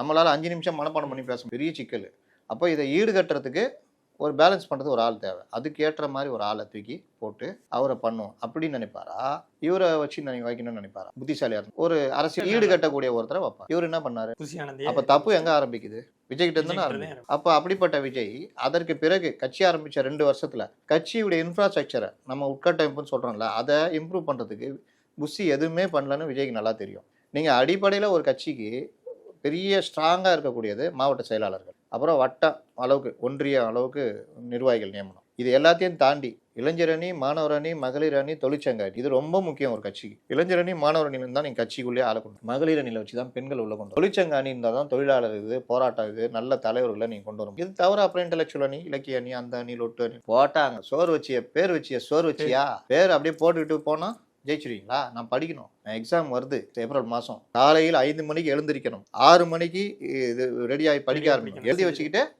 நம்மளால அஞ்சு நிமிஷம் மனப்பாடம் பண்ணி பேச பெரிய சிக்கல். அப்போ இதை ஈடுகட்டுறதுக்கு ஒரு பேலன்ஸ் பண்ணுறது ஒரு ஆள் தேவை. அதுக்கு ஏற்ற மாதிரி ஒரு ஆளை தூக்கி போட்டு அவரை பண்ணும் அப்படின்னு நினைப்பாரா? இவரை வச்சு நினை வைக்கணும்னு நினைப்பாரா? புத்திசாலியா இருந்து ஒரு அரசியல் ஈடுகட்டக்கூடிய ஒருத்தரை வைப்பார். இவர் என்ன பண்ணாரு? அப்ப தப்பு எங்க ஆரம்பிக்குது? விஜய் கிட்ட இருந்து ஆரம்பிக்குது. அப்ப அப்படிப்பட்ட விஜய் அதற்கு பிறகு கட்சி ஆரம்பிச்ச ரெண்டு வருஷத்துல கட்சியுடைய இன்ஃப்ராஸ்ட்ரக்சரை நம்ம உட்கட்டமைப்புன்னு சொல்றோம்ல அதை இம்ப்ரூவ் பண்றதுக்கு புஷி எதுவுமே பண்ணலன்னு விஜய்க்கு நல்லா தெரியும். நீங்க அடிப்படையில ஒரு கட்சிக்கு பெரிய ஸ்ட்ராங்கா இருக்கக்கூடியது மாவட்ட செயலாளர்கள். அப்புறம் வட்டம் அளவுக்கு ஒன்றிய அளவுக்கு நிர்வாகிகள் நியமனம். இது எல்லாத்தையும் தாண்டி இளைஞர் அணி மாணவர் அணி மகளிர் அணி தொழிற்சங்க இது ரொம்ப முக்கியம் ஒரு கட்சிக்கு. இளைஞர் அணி மாணவர் அணி தான் நீங்க கட்சிக்குள்ளேயே ஆளக்கணும் மகளிர் அணியில வச்சு தான் பெண்கள் உள்ள கொண்டு. தொழிற்சங்க அணி இருந்தால் தான் தொழிலாளர் இது போராட்டம் இது நல்ல தலைவர்களை நீங்க கொண்டு வரும் இது தவிர அப்புறம் இன்டெலெக்சுவல் அணி இலக்கிய அணி அந்த அணி லொட்டு அணி. போட்டாங்க. சோறு வச்சிய? பேர் வச்சிய? சோறு வச்சியா? பேர் அப்படியே போட்டுக்கிட்டு போனா ஜெயிச்சிருவீங்களா? நான் படிக்கணும். எக்ஸாம் வருது ஏப்ரல் மாதம் காலையில் ஐந்து மணிக்கு எழுந்திருக்கணும். ஆறு மணிக்கு இது ரெடியாகி படிக்க ஆரம்பிக்கணும். எழுதி வச்சுக்கிட்டு